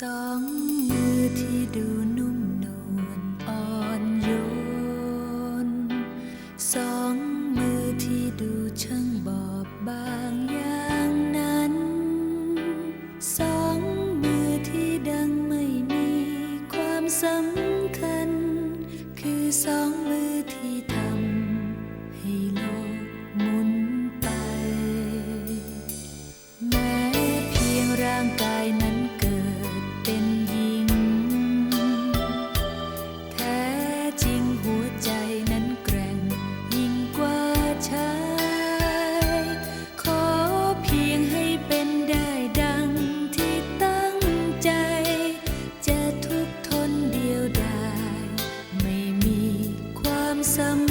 สองมือที่ดูนุ่มนวลอ่อนโยน สองมือที่ดูช่างบอบางอย่างนั้น สองมือที่ดังไม่มีความสำ some